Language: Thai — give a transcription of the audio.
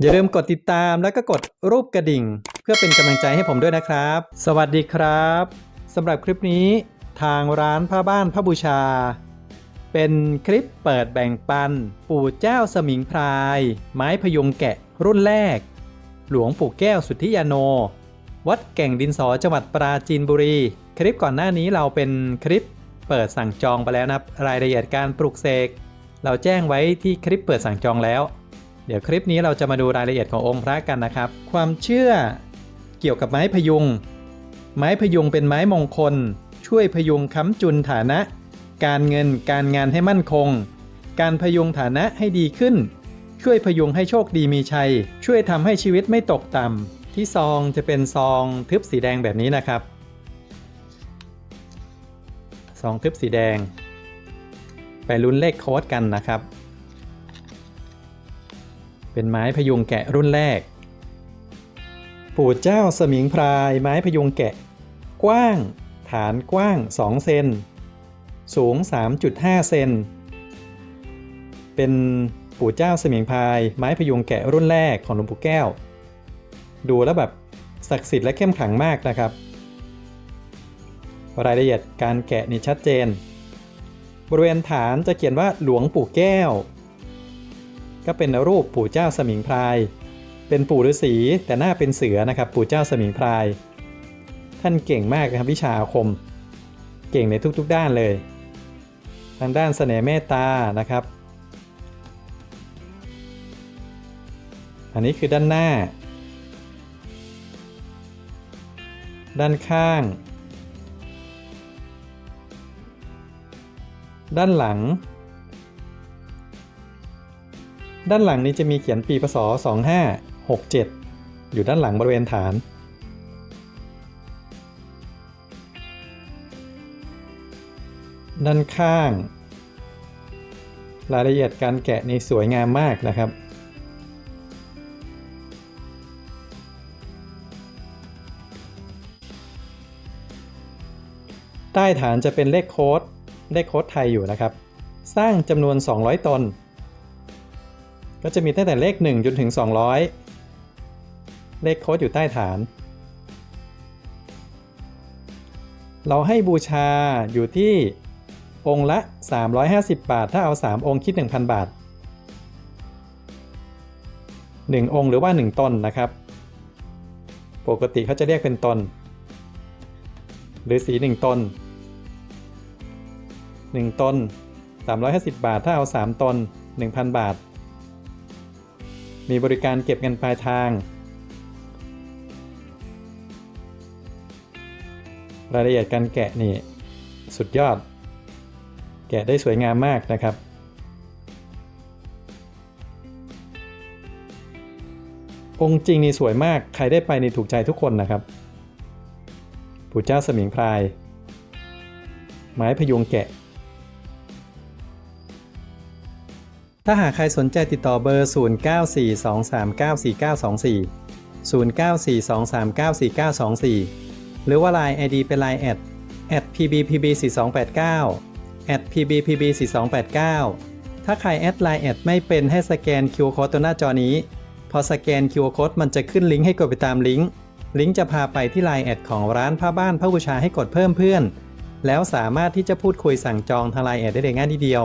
อย่าลืมกดติดตามแล้วก็กดรูปกระดิ่ง เพื่อเป็นกำลังใจให้ผมด้วยนะครับ สวัสดีครับสำหรับคลิปนี้ทางร้านผ้าบ้านพระบูชา เป็นคลิปเปิดแบ่งปัน ปู่เจ้าสมิงพราย ไม้พยุงแกะรุ่นแรก หลวงปู่แก้วสุทธิยาโน วัดแก่งดินสอจังหวัดปราจีนบุรี คลิปก่อนหน้านี้เราเป็นคลิปเปิดสั่งจองไปแล้วนะครับรายละเอียดการปลุกเสกเราแจ้งไว้ที่คลิปเปิดสั่งจองแล้ว เดี๋ยวคลิปนี้เราจะมาดูรายละเอียดขององค์พระกันนะครับ ความเชื่อเกี่ยวกับไม้พยุง ไม้พยุงเป็นไม้มงคล ช่วยพยุงค้ำจุนฐานะ การเงินการงานให้มั่นคง การพยุงฐานะให้ดีขึ้น ช่วยพยุงให้โชคดีมีชัย ช่วยทำให้ชีวิตไม่ตกต่ำที่ซองจะเป็นซองทึบสีแดงแบบนี้นะครับซองทึบสีแดง ไปลุ้นเลขโค้ดกันนะครับ เป็นไม้พยุงแกะรุ่นแรก ปู่เจ้าสมิงพรายไม้พยุงแกะ กว้าง ฐานกว้าง 2 เซน สูง 3.5 เซน เป็นปู่เจ้าสมิงพรายไม้พยุงแกะรุ่นแรกของหลวงปู่แก้ว ดูแล้วแบบศักดิ์สิทธิ์และเข้มขลังมากนะครับ รายละเอียดการแกะนี่ชัดเจน บริเวณฐานจะเขียนว่าหลวงปู่แก้ว ก็เป็นรูปปู่เจ้าสมิงพราย เป็นปู่ฤาษีแต่หน้าเป็นเสือนะครับ ปู่เจ้าสมิงพราย ท่านเก่งมากนะครับวิชาอาคม เก่งในทุกๆด้านเลย ทางด้านเสน่ห์เมตตานะครับ อันนี้คือด้านหน้า ด้านข้าง ด้านหลัง ด้านหลังนี้จะมีเขียนปีพศ 2567 อยู่ด้านหลังบริเวณฐาน ด้านข้าง รายละเอียดการแกะนี่สวยงามมากนะครับ ใต้ฐานจะเป็นเลขโค้ด เลขโค้ดไทยอยู่นะครับ สร้างจำนวน 200 ตน ก็จะมีตั้งแต่เลข 1 จนถึง 200 เลขโค้ดอยู่ใต้ฐาน เราให้บูชาอยู่ที่องค์ละ 350 บาท ถ้าเอา 3 องค์คิด 1,000 บาท 1 องค์หรือว่า 1ตนนะครับ ปกติเขาจะเรียกเป็นตนหรือสี 1ตน1ตน350 บาท ถ้าเอา 3ตน1,000 บาท มีบริการเก็บเงินปลายทาง รายละเอียดการแกะนี่ สุดยอด แกะได้สวยงามมากนะครับ องค์จริงนี่สวยมาก ใครได้ไปนี่ถูกใจทุกคนนะครับปู่เจ้าสมิงพราย ไม้พยุงแกะ ถ้าหากใครสนใจติดต่อเบอร์ 0942394924 0942394924 หรือว่า Line ID เป็น Line แอด at pbpb4289 at pbpb4289 ถ้าใครแอด Line แอดไม่เป็นให้สแกน QR Code ตัวหน้าจอนี้ พอสแกน QR Code มันจะขึ้นลิงก์ให้กดไปตามลิงก์ ลิงก์จะพาไปที่ Line แอดของร้านผ้าบ้านผ้าบูชาให้กดเพิ่มเพื่อน แล้วสามารถที่จะพูดคุยสั่งจองทาง Line แอดได้เลยง่ายทีเดียว